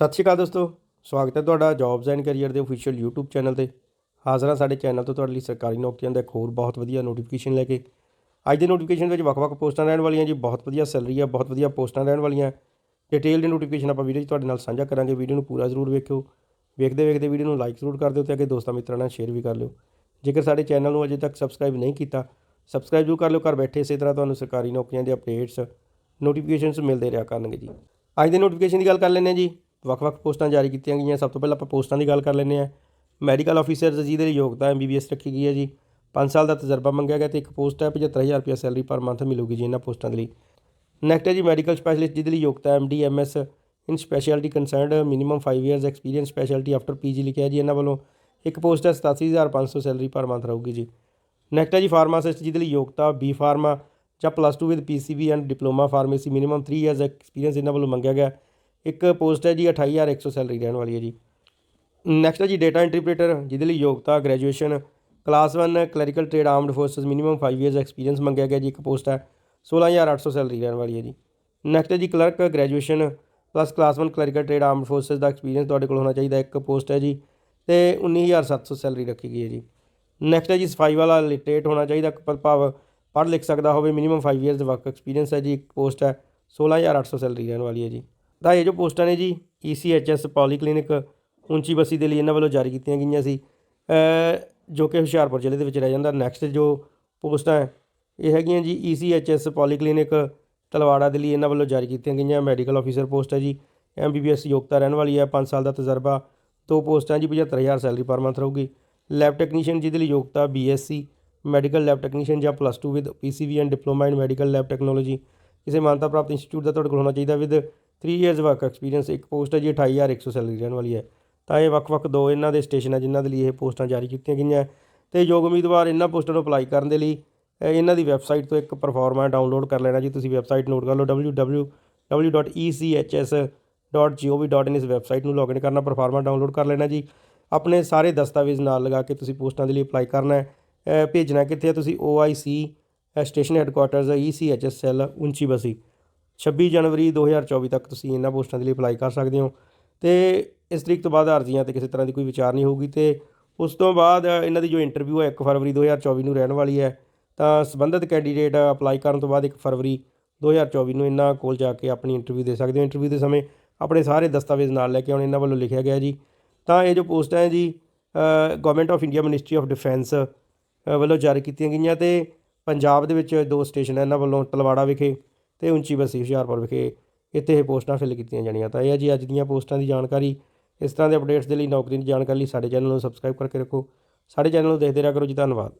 ਸਤਿ ਸ਼੍ਰੀ ਅਕਾਲ ਦੋਸਤੋ, ਸਵਾਗਤ ਹੈ ਤੁਹਾਡਾ ਜੌਬਸ ਐਂਡ ਕੈਰੀਅਰ ਦੇ ਅਫੀਸ਼ੀਅਲ YouTube ਚੈਨਲ ਤੇ। ਹਾਜ਼ਰ ਹਾਂ ਸਾਡੇ ਚੈਨਲ ਤੋਂ ਤੁਹਾਡੇ ਲਈ ਸਰਕਾਰੀ ਨੌਕਰੀਆਂ ਦਾ ਇੱਕ ਹੋਰ ਬਹੁਤ ਵਧੀਆ ਨੋਟੀਫਿਕੇਸ਼ਨ ਲੈ ਕੇ। ਅੱਜ ਦੇ ਨੋਟੀਫਿਕੇਸ਼ਨ ਵਿੱਚ ਵੱਖ-ਵੱਖ ਪੋਸਟਾਂ ਰਹਿਣ ਵਾਲੀਆਂ ਜੀ, ਬਹੁਤ ਵਧੀਆ ਸੈਲਰੀ ਆ, ਬਹੁਤ ਵਧੀਆ ਪੋਸਟਾਂ ਰਹਿਣ ਵਾਲੀਆਂ। ਡਿਟੇਲ ਦੀ ਨੋਟੀਫਿਕੇਸ਼ਨ ਆਪਾਂ ਵੀਡੀਓ 'ਚ ਤੁਹਾਡੇ ਨਾਲ ਸਾਂਝਾ ਕਰਾਂਗੇ, ਵੀਡੀਓ ਨੂੰ ਪੂਰਾ ਜ਼ਰੂਰ ਵੇਖਿਓ। ਵੇਖਦੇ ਵੇਖਦੇ ਵੀਡੀਓ ਨੂੰ ਲਾਈਕ ਜ਼ਰੂਰ ਕਰ ਦਿਓ ਤੇ ਅੱਗੇ ਦੋਸਤਾਂ ਮਿੱਤਰਾਂ ਨਾਲ ਸ਼ੇਅਰ ਵੀ ਕਰ ਲਿਓ। ਜੇਕਰ ਸਾਡੇ ਚੈਨਲ ਨੂੰ ਅਜੇ ਤੱਕ ਸਬਸਕ੍ਰਾਈਬ ਨਹੀਂ ਕੀਤਾ ਸਬਸਕ੍ਰਾਈਬ ਜ਼ਰੂਰ ਕਰ ਲਿਓ, ਘਰ ਬੈਠੇ ਇਸੇ ਤਰ੍ਹਾਂ ਤੁਹਾਨੂੰ ਸਰਕਾਰੀ ਨੌਕਰੀਆਂ ਦੇ ਅਪਡੇਟਸ ਨੋਟੀਫਿਕੇਸ਼ਨਸ ਮਿਲਦੇ ਰਿਹਾ ਕਰਨਗੇ ਜੀ। ਅੱਜ ਦੇ ਨੋਟੀਫਿਕੇਸ਼ਨ ਦੀ ਗੱਲ ਕਰ ਲੈਂਦੇ ਹਾਂ ਜੀ। ਵੱਖ-ਵੱਖ ਪੋਸਟਾਂ ਜਾਰੀ ਕੀਤੀਆਂ ਗਈਆਂ। ਸਭ ਤੋਂ ਪਹਿਲਾਂ ਆਪਾਂ ਪੋਸਟਾਂ ਦੀ ਗੱਲ ਕਰ ਲੈਂਦੇ ਹਾਂ। ਮੈਡੀਕਲ ਆਫੀਸਰ ਜਿਹਦੇ ਲਈ ਯੋਗਤਾ ਐਮਬੀਬੀਐਸ ਰੱਖੀ ਗਈ ਹੈ ਜੀ। 5 ਸਾਲ ਦਾ ਤਜਰਬਾ ਮੰਗਿਆ ਗਿਆ ਤੇ ਇੱਕ ਪੋਸਟ ਹੈ 75000 ਰੁਪਏ ਸੈਲਰੀ ਪਰ ਮੰਥ ਮਿਲੂਗੀ ਜੀ ਇਹਨਾਂ ਪੋਸਟਾਂ ਦੇ ਲਈ। ਨੈਕਸਟ ਹੈ ਜੀ ਮੈਡੀਕਲ ਸਪੈਸ਼ਲਿਸਟ ਜਿਹਦੇ ਲਈ ਯੋਗਤਾ MD MS in specialty concerned minimum 5 years experience specialty after PG ਲਿਖਿਆ ਜੀ ਇਹਨਾਂ ਵੱਲੋਂ। ਇੱਕ ਪੋਸਟ ਹੈ 87500 ਸੈਲਰੀ ਪਰ ਮੰਥ ਰਹੂਗੀ ਜੀ। ਨੈਕਸਟ ਹੈ ਜੀ ਫਾਰਮਾਸਿਸਟ ਜਿਹਦੇ ਲਈ ਯੋਗਤਾ ਬੀ ਫਾਰਮਾ ਜਾਂ plus 2 with PCB and diploma pharmacy minimum 3 years experience ਇਹਨਾਂ ਵੱਲੋਂ ਮੰਗਿਆ ਗਿਆ। ਇੱਕ ਪੋਸਟ ਹੈ ਜੀ 28100 ਸੈਲਰੀ ਰਹਿਣ ਵਾਲੀ ਹੈ ਜੀ। ਨੈਕਸਟ ਹੈ ਜੀ ਡਾਟਾ ਇੰਟਰਪ੍ਰੀਟਰ ਜਿਹਦੇ ਲਈ ਯੋਗਤਾ graduation class 1 clerical trade armed forces minimum 5 years experience ਮੰਗਿਆ ਗਿਆ ਜੀ, ਇੱਕ ਪੋਸਟ ਹੈ। 16800 ਸੈਲਰੀ ਰਹਿਣ ਵਾਲੀ ਹੈ ਜੀ। ਨੈਕਸਟ ਹੈ ਜੀ clerk graduation plus class 1 clerical trade armed forces ਦਾ ਐਕਸਪੀਰੀਅੰਸ ਤੁਹਾਡੇ ਕੋਲ ਹੋਣਾ ਚਾਹੀਦਾ, ਇੱਕ ਪੋਸਟ ਹੈ ਜੀ। ਤੇ 19700 ਸੈਲਰੀ ਰੱਖੀ ਗਈ ਹੈ ਜੀ। ਨੈਕਸਟ ਹੈ ਜੀ ਸਫ਼ਾਈ ਵਾਲਾ ਲਿਟਰੇਟ ਹੋਣਾ ਚਾਹੀਦਾ ਪ- ਭਾਵ ਪੜ੍ਹ ਲਿਖ ਸਕਦਾ ਹੋਵੇ ਮਿਨੀਮਮ 5 ਇਅਰਸ ਵਰਕ ਐਕਸਪੀਰੀਅੰਸ ਹੈ ਜੀ, ਇੱਕ ਪੋਸਟ ਹੈ। 16800 ਸੈਲਰੀ ਰਹਿਣ ਵਾਲੀ ਹੈ ਜੀ। ਤਾਂ ਇਹ ਜੋ ਪੋਸਟਾਂ ਨੇ ਜੀ E ਈਸੀਐਚਐਸ ਪੋਲੀਕਲੀਨਿਕ ਉੱਚੀ ਬਸੀ ਦੇ ਲਈ ਇਹਨਾਂ ਵੱਲੋਂ ਜਾਰੀ ਕੀਤੀਆਂ ਗਈਆਂ ਸੀ। ਜੋ ਕਿ ਹੁਸ਼ਿਆਰਪੁਰ ਜ਼ਿਲ੍ਹੇ ਦੇ ਵਿੱਚ ਰਹਿ ਜਾਂਦਾ। ਨੈਕਸਟ ਜੋ ਪੋਸਟਾਂ ਇਹ ਹੈਗੀਆਂ ਜੀ E ਈਸੀਐਚਐਸ ਪੋਲੀਕਲੀਨਿਕ ਤਲਵਾੜਾ ਦੇ ਲਈ ਇਹਨਾਂ ਵੱਲੋਂ ਜਾਰੀ ਕੀਤੀਆਂ ਗਈਆਂ। ਮੈਡੀਕਲ ਆਫੀਸਰ ਪੋਸਟ ਹੈ ਜੀ ਐਮਬੀਬੀਐਸ ਯੋਗਤਾ ਰਹਿਣ ਵਾਲੀ ਹੈ 5 ਸਾਲ ਦਾ ਤਜਰਬਾ। ਦੋ ਪੋਸਟਾਂ ਜੀ 75000 ਸੈਲਰੀ ਪਰ ਮੰਥ ਰਹੂਗੀ। ਲੈਬ ਟੈਕਨੀਸ਼ੀਅਨ ਜਿਹਦੇ ਲਈ ਯੋਗਤਾ ਬੀਐਸਸੀ ਮੈਡੀਕਲ ਲੈਬ ਟੈਕਨੀਸ਼ੀਅਨ ਜਾਂ plus 2 with PCB and diploma in medical lab technology ਕਿਸੇ ਮਾਨਤਾ ਪ੍ਰਾਪਤ ਇੰਸਟੀਚਿਊਟ ਦਾ ਤੁਹਾਡੇ ਕੋਲ ਹੋਣਾ ਚਾਹੀਦਾ। ਵਿਦ 3 ਇਅਰਸ ਵਰਕ ਐਕਸਪੀਰੀਅੰਸ ਇੱਕ ਪੋਸਟ ਹੈ ਜੀ 28100 ਸੈਲਰੀ ਰਹਿਣ ਵਾਲੀ ਹੈ। ਤਾਂ ਇਹ ਵੱਖ-ਵੱਖ ਦੋ ਇਹਨਾਂ ਦੇ ਸਟੇਸ਼ਨ ਹੈ ਜਿਨ੍ਹਾਂ ਦੇ ਲਈ ਇਹ ਪੋਸਟਾਂ ਜਾਰੀ ਕੀਤੀਆਂ ਗਈਆਂ। ਤੇ ਯੋਗ ਉਮੀਦਵਾਰ ਇਹਨਾਂ ਪੋਸਟਾਂ ਨੂੰ ਅਪਲਾਈ ਕਰਨ ਦੇ ਲਈ ਇਹਨਾਂ ਦੀ ਵੈਬਸਾਈਟ ਤੋਂ ਇੱਕ ਪਰਫਾਰਮਾ ਡਾਊਨਲੋਡ ਕਰ ਲੈਣਾ ਜੀ। ਤੁਸੀਂ ਵੈਬਸਾਈਟ ਨੋਟ ਕਰ ਲਓ E www.echs.gov.in ਇਸ ਵੈਬਸਾਈਟ ਨੂੰ ਲੌਗਇਨ ਕਰਨਾ ਪਰਫਾਰਮਾ ਡਾਊਨਲੋਡ ਕਰ ਲੈਣਾ ਜੀ। ਆਪਣੇ ਸਾਰੇ ਦਸਤਾਵੇਜ਼ ਨਾਲ ਲਗਾ ਕੇ ਤੁਸੀਂ ਪੋਸਟਾਂ ਦੇ ਲਈ ਅਪਲਾਈ ਕਰਨਾ ਹੈ। ਭੇਜਣਾ ਕਿੱਥੇ ਹੈ? ਤੁਸੀਂ OIC station headquarters ECHS cell Unchi Bassi 26 ਜਨਵਰੀ 2024 ਤੱਕ ਤੁਸੀਂ ਇਹਨਾਂ ਪੋਸਟਾਂ ਦੇ ਲਈ ਅਪਲਾਈ ਕਰ ਸਕਦੇ ਹੋ ਤੇ ਇਸ ਤਰੀਕ ਤੋਂ ਬਾਅਦ ਅਰਜ਼ੀਆਂ ਤੇ ਕਿਸੇ ਤਰ੍ਹਾਂ ਦੀ ਕੋਈ ਵਿਚਾਰ ਨਹੀਂ ਹੋਊਗੀ ਤੇ ਉਸ ਤੋਂ ਬਾਅਦ ਇਹਨਾਂ ਦੀ ਜੋ ਇੰਟਰਵਿਊ ਹੈ 1 ਫਰਵਰੀ 2024 ਨੂੰ ਰਹਿਣ ਵਾਲੀ ਹੈ, ਤਾਂ ਸੰਬੰਧਿਤ ਕੈਂਡੀਡੇਟ ਅਪਲਾਈ ਕਰਨ ਤੋਂ ਬਾਅਦ 1 ਫਰਵਰੀ 2024 ਨੂੰ ਇਹਨਾਂ ਕੋਲ ਜਾ ਕੇ ਆਪਣੀ ਇੰਟਰਵਿਊ ਦੇ ਸਕਦੇ ਹੋ। ਇੰਟਰਵਿਊ ਦੇ ਸਮੇਂ ਆਪਣੇ ਸਾਰੇ ਦਸਤਾਵੇਜ਼ ਨਾਲ ਲੈ ਕੇ ਆਉਣੇ, ਇਹਨਾਂ ਵੱਲੋਂ ਲਿਖਿਆ ਗਿਆ ਜੀ। ਤਾਂ ਇਹ ਜੋ ਪੋਸਟਾਂ ਹੈ ਜੀ government of India ministry of defence ਵੱਲੋਂ ਜਾਰੀ ਕੀਤੀਆਂ ਗਈਆਂ ਤੇ ਪੰਜਾਬ ਦੇ ਵਿੱਚ ਦੋ ਸਟੇਸ਼ਨ ਹੈ, ਇਹਨਾਂ ਵੱਲੋਂ ਤਲਵਾੜਾ ਵਿਖੇ ਤੇ ਉੱਚੀ ਬਸੀ ਹੁਸ਼ਿਆਰਪੁਰ ਵਿਖੇ ਇੱਥੇ ਇਹ ਪੋਸਟਾਂ ਫਿਲ ਕੀਤੀਆਂ ਜਾਣੀਆਂ। ਤਾਂ ਇਹ ਹੈ ਜੀ ਅੱਜ ਦੀਆਂ ਪੋਸਟਾਂ ਦੀ ਜਾਣਕਾਰੀ। ਇਸ ਤਰ੍ਹਾਂ ਦੇ ਅਪਡੇਟਸ ਦੇ ਲਈ ਨੌਕਰੀ ਦੀ ਜਾਣਕਾਰੀ ਲਈ ਸਾਡੇ ਚੈਨਲ ਨੂੰ ਸਬਸਕ੍ਰਾਈਬ ਕਰਕੇ ਰੱਖੋ। ਸਾਡੇ ਚੈਨਲ ਨੂੰ ਦੇਖਦੇ ਰਿਹਾ ਕਰੋ ਜੀ। ਧੰਨਵਾਦ।